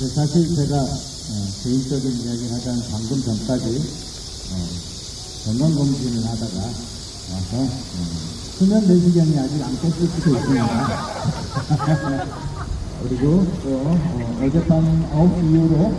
네, 사실 제가 어, 개인적인 이야기를 하자면 방금 전까지 어, 건강검진을 하다가 와서 어, 수면 내시경이 아직 안 깼을 수도 있습니다. 그리고 또 어, 어젯밤 9시 이후로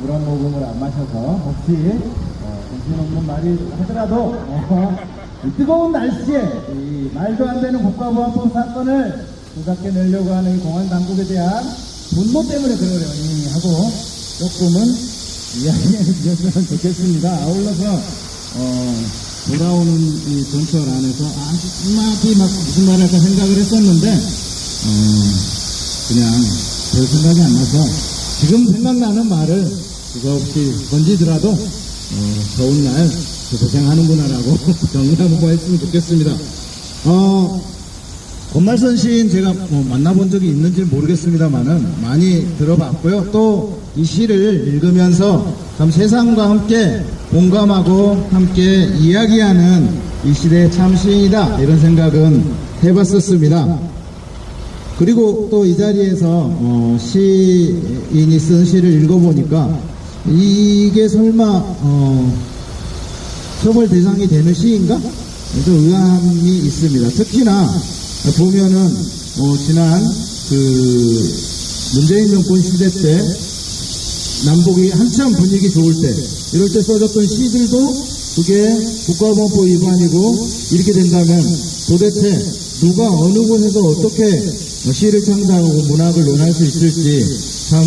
물 한 모금을 안 마셔서 혹시 어, 정신없는 말이 하더라도 어, 이 뜨거운 날씨에 이 말도 안 되는 국가보안법 사건을 조작해 내려고 하는 이 공안 당국에 대한 분노 때문에 그러려니 하고 조금은 이야기해 주셨으면 좋겠습니다. 아울러서 어, 돌아오는 이 전철 안에서 한마디 막 무슨 말을 할까 생각을 했었는데 어, 그냥 별 생각이 안 나서 지금 생각나는 말을 그거 없이 던지더라도 어, 더운 날 고생하는구나라고 정리 한번 했으면 좋겠습니다. 어, 권말선 시인 제가 뭐 만나본 적이 있는지 모르겠습니다만은 많이 들어봤고요. 또 이 시를 읽으면서 참 세상과 함께 공감하고 함께 이야기하는 이 시대의 참 시인이다 이런 생각은 해봤었습니다. 그리고 또 이 자리에서 어, 시인이 쓴 시를 읽어보니까 이게 설마 어, 처벌 대상이 되는 시인가? 좀 의아함이 있습니다. 특히나 보면은 어, 지난 그 문재인 정권 시대 때 남북이 한참 분위기 좋을 때 이럴 때 써졌던 시들도 그게 국가보안법 위반이고 이렇게 된다면 도대체 누가 어느 곳에서 어떻게 시를 창작하고 문학을 논할 수 있을지 참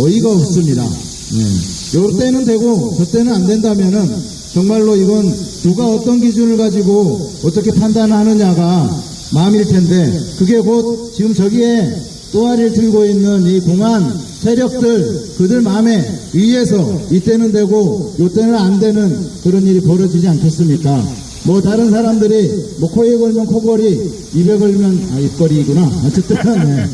어이가 없습니다. 네. 요 때는 되고 저 때는 안 된다면은 정말로 이건 누가 어떤 기준을 가지고 어떻게 판단하느냐가 마음일 텐데 그게 곧 지금 저기에 또아리를 들고 있는 이 공안 세력들 그들 마음에 의해서 이때는 되고 요때는 안 되는 그런 일이 벌어지지 않겠습니까? 뭐 다른 사람들이 뭐 코에 걸면 코걸이 입에 걸면 아 입걸이구나 어쨌든 네.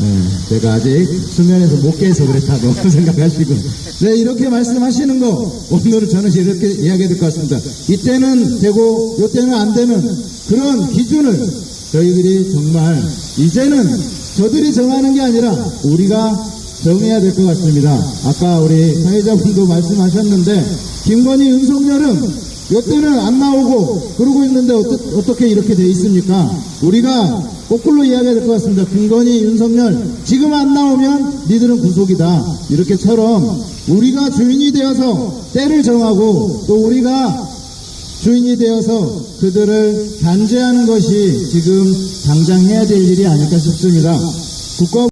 네, 제가 아직 수면에서 못 깨서 그랬다고 생각하시고 네 이렇게 말씀하시는 거 오늘은 저는 이렇게 이야기해야 될것 같습니다 이때는 되고 요때는 안 되는 그런 기준을 저희들이 정말 이제는 저들이 정하는 게 아니라 우리가 정해야 될 것 같습니다. 아까 우리 사회자분도 말씀하셨는데 김건희 윤석열은 요때는 안 나오고 그러고 있는데 어떠, 게 이렇게 돼 있습니까? 우리가 거꾸로 이야기해야 될 것 같습니다. 김건희 윤석열 지금 안 나오면 니들은 구속이다. 이렇게처럼 우리가 주인이 되어서 때를 정하고 또 우리가 주인이 되어서 그들을 단죄하는 것이 지금 당장 해야 될 일이 아닐까 싶습니다. 국가